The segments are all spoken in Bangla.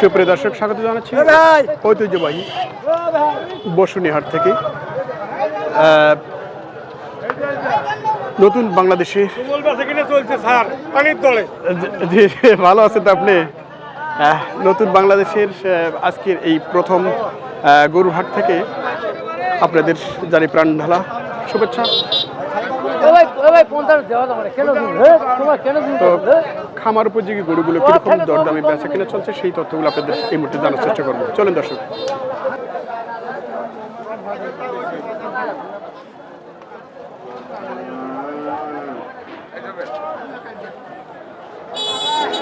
সুপ্রিয় দর্শক স্বাগত জানাচ্ছি ঐতিহ্যবাহী বসুনিহাট থেকে। নতুন বাংলাদেশে ভালো আছেন তো আপনি? নতুন বাংলাদেশের আজকের এই প্রথম গরুহাট থেকে আপনাদের জানি প্রাণ ঢালা শুভেচ্ছা। তো খামার উপযোগী গরুগুলো কীরকম দরদামে বেচা কিনা চলছে সেই তথ্যগুলো আপনাদের এই মুহূর্তে জানার চেষ্টা করব। চলেন দর্শক।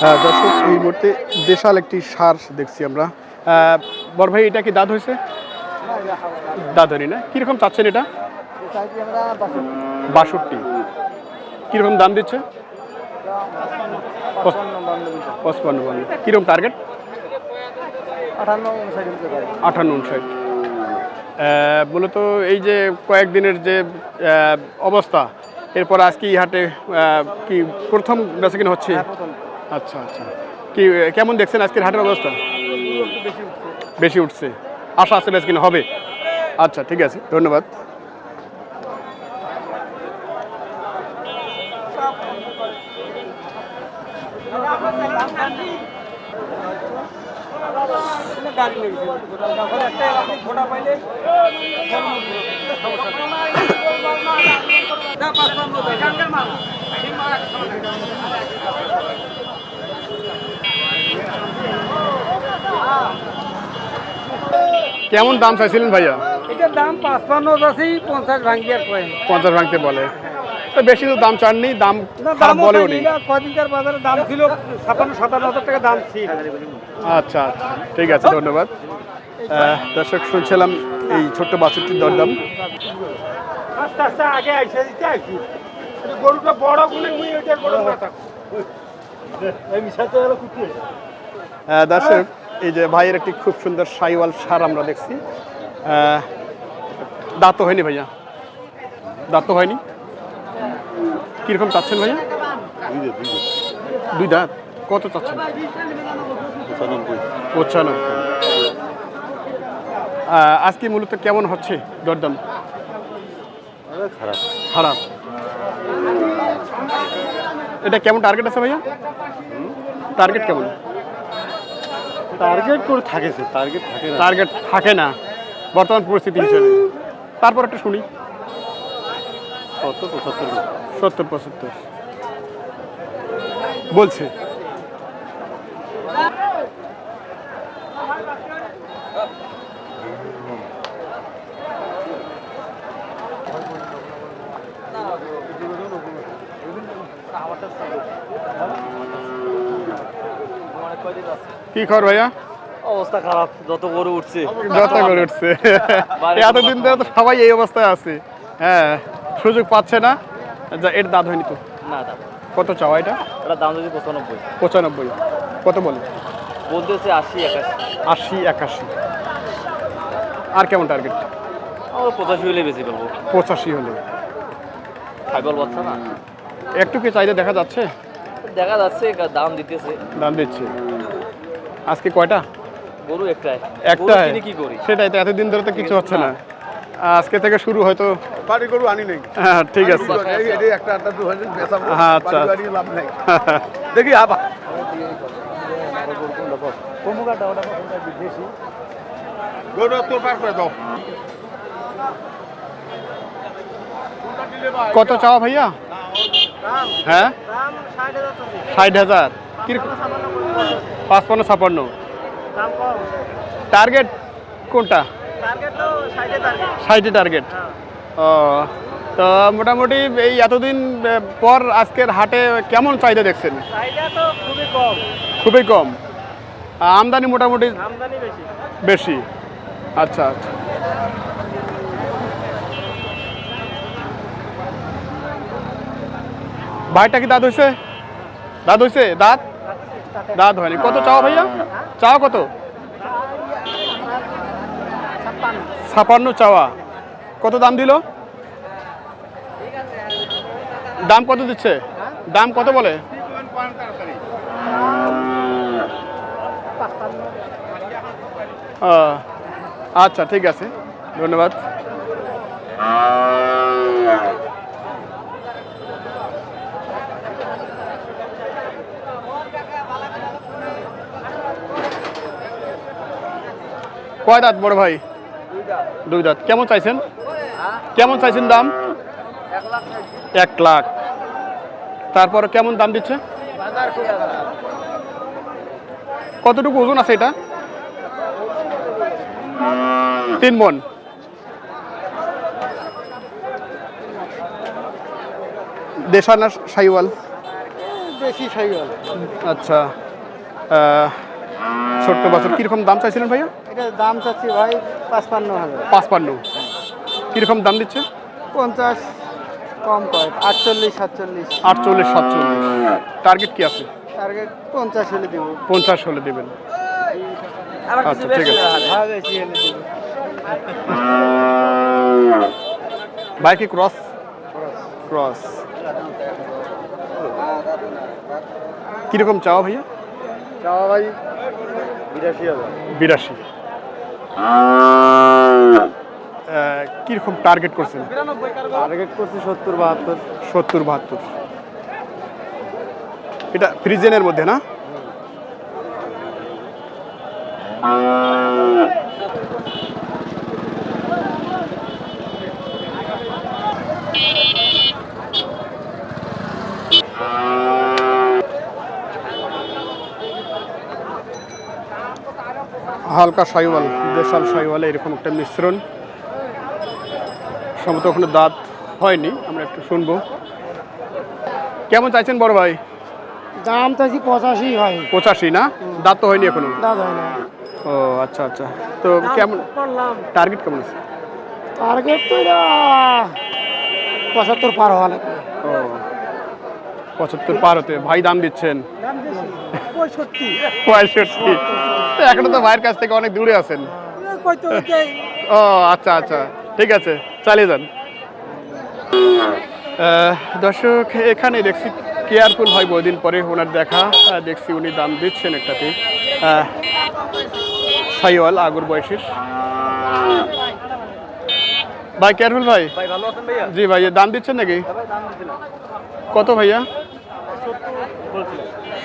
হ্যাঁ দর্শক এই মুহূর্তে দেশাল একটি সার দেখছি আমরা। আহ, বড় ভাই এটা কি দাঁত হয়েছে? দাঁত হয়নি না? কীরকম চাচ্ছেন এটা? বাষট্টি। কীরকম দাম দিচ্ছে? পঁচপান্ন বান্ন কীরকম টার্গেট আঠান্ন উনষাট। মূলত এই যে কয়েকদিনের যে অবস্থা এরপর আজকে এই হাটে কি প্রথম বেচাকিনা হচ্ছে? আচ্ছা আচ্ছা। কি কেমন দেখছেন আজকের হাটের অবস্থা? বেশি উঠছে। আশা আছে বেচাকিনা হবে। আচ্ছা ঠিক আছে। ধন্যবাদ। কেমন দাম চাইছিলেন ভাইয়া? এটার দাম পাঁচপান্ন আছে পঞ্চাশ আর পঞ্চাশ ভাঙতে বলে। তো বেশি তো দাম চাননি দাম খারাপ বলেও নেই। কদিনকার বাজারে দাম ছিল ছাপান্ন সাতান্ন হাজার টাকা দাম ছিল। আচ্ছা আচ্ছা ঠিক আছে ধন্যবাদ। দর্শক শুনছিলাম এই ছোট্ট বাছুরটির দরদাম। আস্তে আস্তে আগে আইসা দিতে আইসি। গরুটা বড় গুলি মুই ওইটা বড় না থাকো। এই মিশাতে হলো কুটি দর্শক এই যে ভাইয়ের একটি খুব সুন্দর সাইওয়াল সার আমরা দেখছি। দাঁত হয়নি ভাইয়া? দাঁত হয়নি? কীরকম চাচ্ছেন ভাইয়া? দুই দাঁত কত চাচ্ছেন? পঁচানব্বই। আজকে মূলত কেমন হচ্ছে দরদাম? খারাপ। খারাপ। এটা কেমন টার্গেট আছে ভাইয়া? টার্গেট কেমন? টার্গেট করে থাকে টার্গেট থাকে না। টার্গেট থাকে না। বর্তমান পরিস্থিতি হিসেবে। তারপর একটা শুনি। পঁচাত্তর। সত্তর পঁচাত্তর। বলছে। কি খবর ভাইয়া? অবস্থা খারাপ যত গরু উঠছে। যত করে উঠছে। এতদিন ধরে তো সবাই এই অবস্থায় আছে। হ্যাঁ। সুযোগ পাচ্ছে না। যা এর দাঁত হয়নি তো? না দাম কত চাওয়া এটা? এটা দাম যদি পঁচানব্বই। পঁচানব্বই। কত বলে? বলতেছে আশি একাশি। আশি একাশি। আর কেমন টার্গেট আমরা পঁচাশি হলে বেশি করব পঁচাশি হলে। খাইবল বাচ্চা না। একটু কি চাহিদা দেখা যাচ্ছে? দেখা যাচ্ছে দাম দিতেছে। দাম দিচ্ছে। আজকে কয়টা? গরু একটাই। একটা কিনে কি করি? সেটাই তো এতদিন ধরে তো কিছু হচ্ছে না। আজকে থেকে শুরু হয়তো বাড়ি গরু আনি নাই। হ্যাঁ ঠিক আছে। এই এই একটা একটা দু হাজার হ্যাঁ, আচ্ছা। লাভ নাই। দেখি আবার। গরু তোর পার করে দাও। কত চাওয়া ভাইয়া? হ্যাঁ? ষাট হাজার। কীরকম পাঁচপান্ন ছাপান্ন। টার্গেট কোনটা? ষাটে টার্গেট। ও তো মোটামুটি এই এতদিন পর আজকের হাটে কেমন চাহিদা দেখছেন? খুবই কম। আমদানি মোটামুটি বেশি। আচ্ছা আচ্ছা। ভাইটা কি দাঁত হয়েছে দাঁত হয়েছে দাঁত? দাঁত হয়নি। কত চাও ভাইয়া? চাও কত? ছাপান্ন চাওয়া। কত দাম দিল? দাম কত দিচ্ছে? দাম কত বলে? আচ্ছা ঠিক আছে। ধন্যবাদ। কয় দাঁত বড় ভাই? দুই দাঁত। কেমন চাইছেন? কেমন চাইছেন দাম? এক লাখ। তারপর কেমন দাম দিচ্ছে? কতটুকু ওজন আছে এটা? তিন মন। দেশা না সাইওয়াল? বেশি সাইকেল আচ্ছা। ছোট্ট বছর কীরকম দাম চাইছিলেন ভাইয়া? এটা দাম চাচ্ছি ভাই পাঁচপান্ন হাজার। পাঁচপান্ন। কীরকম দাম দিচ্ছে? পঞ্চাশ কম কয় আটচল্লিশ সাতচল্লিশ। আটচল্লিশ সাতচল্লিশ। টার্গেট কি আছে? টার্গেট পঞ্চাশ হলে দিব। পঞ্চাশ হলে দেবেন। আচ্ছা ঠিক আছে। হ্যাঁ বেশি হলে দিব। বাইকে ক্রস ক্রস কীরকম চাওয়া ভাইয়া? চাওয়া ভাই বিরাশি হাজার। বিরাশি। কীরকম টার্গেট করছেন? টার্গেট করছি সত্তর বাহাত্তর। সত্তর বাহাত্তর। এটা ফ্রিজেনের মধ্যে না? হালকা সাইওয়াল দেশাল সাইওয়ালে এরকম একটা মিশ্রণ। সম্ভবত ওখানে দাঁত হয়নি আমরা একটু শুনব। কেমন চাইছেন বড় ভাই? দাম চাইছি পঁচাশি হয় পঁচাশি না? দাঁত তো হয়নি এখনও? হয় না। ও আচ্ছা আচ্ছা। তো কেমন টার্গেট কেমন আছে? টার্গেট তো পঁচাত্তর পার হওয়া লাগবে। ও পঁচাত্তর পার হতে। ভাই দাম দিচ্ছেন। পঁয়ষট্টি। পঁয়ষট্টি। এখনও তো ভাইয়ের কাছ থেকে অনেক দূরে আছেন। ও আচ্ছা আচ্ছা। ঠিক আছে। চালিয়ে যান। দর্শক এখানে দেখছি কেয়ারফুল হয় বহুদিন পরে ওনার দেখা। দেখছি উনি দাম দিচ্ছেন একটাতে। সাইওয়াল আগর বয়সের। ভাই কেয়ারফুল ভাই? ভাই ভালো ভাইয়া? জি ভাই দাম দিচ্ছেন নাকি? কত ভাইয়া?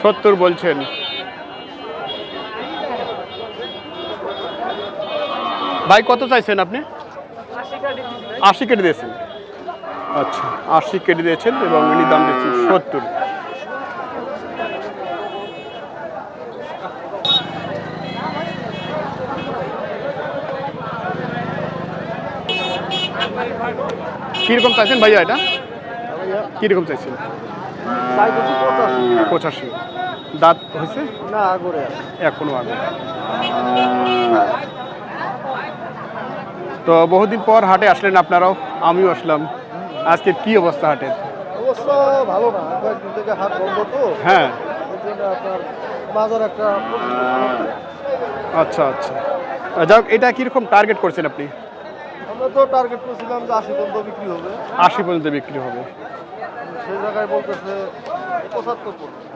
সত্তর বলছেন। ভাই কত চাইছেন আপনি? আশি কেটে দিয়েছেন। আচ্ছা আশি কেটে দিয়েছেন এবং উনি দাম দিচ্ছেন সত্তর। কীরকম চাইছেন ভাইয়া এটা? কীরকম চাইছেন? পঁচাশি। দাঁত হয়েছে? না করে এখনও আগে তো বহুদিন পর হাটে আসলেন আপনারাও আমিও আসলাম। আজকে কি অবস্থা হাটের? অবশ্য ভালো না কয়েকদিন থেকে হাট বন্ধ তো। হ্যাঁ। আপনার বাজার একটা আচ্ছা আচ্ছা। যাক এটা কীরকম টার্গেট করছেন আপনি? আমরা তো টার্গেট করছিলাম যে আশি পর্যন্ত বিক্রি হবে। আশি পর্যন্ত বিক্রি হবে। সেই জায়গায় বলতেছে পঁচাত্তর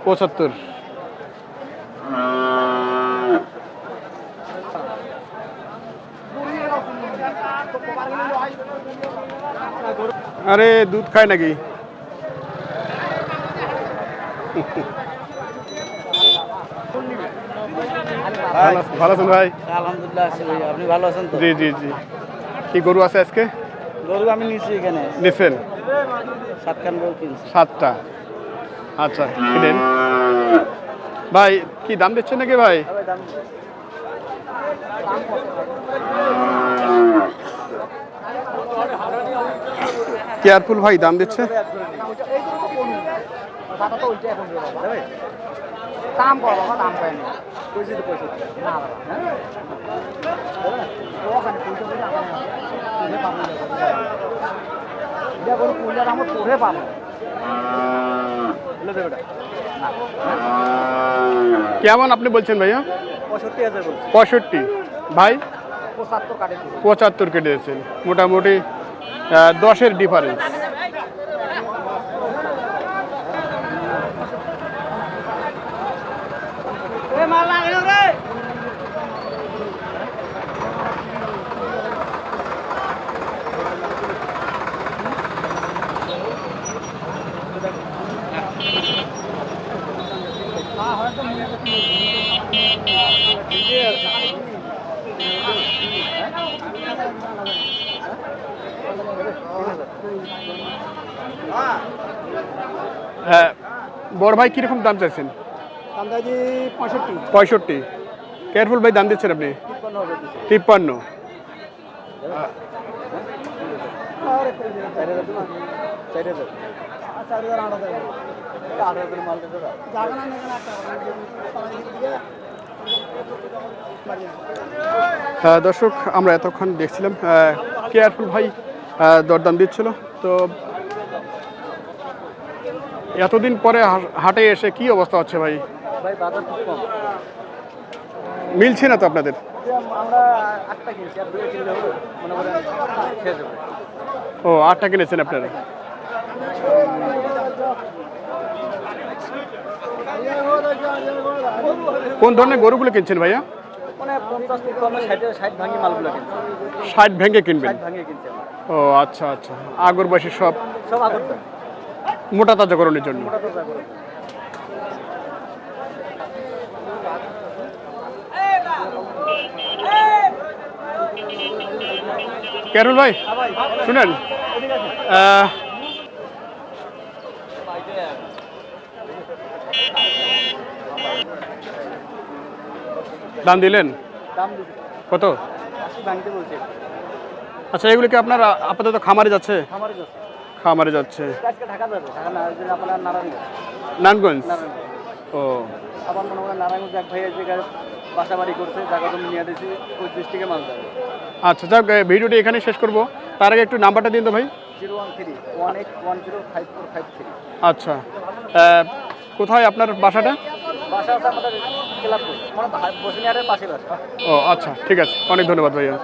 পঁচাত্তর। আরে দুধ খায় নাকি? ভালো আছেন- ভাই? আলহামদুলিল্লাহ আছি ভাই আপনি ভালো আছেন তো? জি জি জি। কি গরু আছে আজকে? গরু আমি নিচ্ছি এখানে। নিছেন? সাতখান গরু কিনছি। সাতটা। আচ্ছা কিনেন। ভাই কি দাম দিচ্ছেন নাকি ভাই? কেয়ারফুল ভাই দাম দিচ্ছে? কেমন আপনি বলছেন ভাইয়া? পঁয়ষট্টি। ভাই? পঁচাত্তর কাটে কেটে দিয়েছেন মোটামুটি দশের ডিফারেন্স হ্যাঁ বড় ভাই কীরকম দাম চাইছেন? পঁয়ষট্টি। কেয়ারফুল ভাই দাম দিচ্ছেন আপনি? তিপ্পান্ন আহ, দর্শক আমরা এতক্ষণ দেখছিলাম কেয়ারফুল ভাই দরদাম দিচ্ছিল। তো এতদিন পরে হাটে এসে কি অবস্থা হচ্ছে ভাই? মিলছে না তো আপনাদের? ও আটটা কিনেছেন আপনারা? কোন ধরনের গরুগুলো কিনছেন ভাইয়া? মানে ষাটে ভাঙি কিনবেন? ও আচ্ছা আচ্ছা। আগর বয়সী সব? সব আগরটা মোটা তাজাকরণের জন্য। কেরুল ভাই শুনেন দাম দিলেন? কত? আচ্ছা এগুলো কি আপনার আপাতত খামারে যাচ্ছে? আমারই যাচ্ছে। খামারে যাচ্ছে। নানগঞ্জ ও। আবার মনে করেন নারায়ণগঞ্জ এক ভাই এই জায়গায় বাসা বাড়ি করছে জায়গা জমি নিয়ে দিয়েছি ওই ডিস্ট্রিক্টে মাল যাবে। আচ্ছা যাক ভিডিওটি এখানে শেষ করব। তার আগে একটু নাম্বারটা দিন তো ভাই। Zero one three one eight one zero five four five three. আচ্ছা কোথায় আপনার বাসাটা? বাসা আছে আমাদের ক্লাব মানে বসিনিয়ারের পাশে বাসা। ও আচ্ছা ঠিক আছে। অনেক ধন্যবাদ ভাইয়া।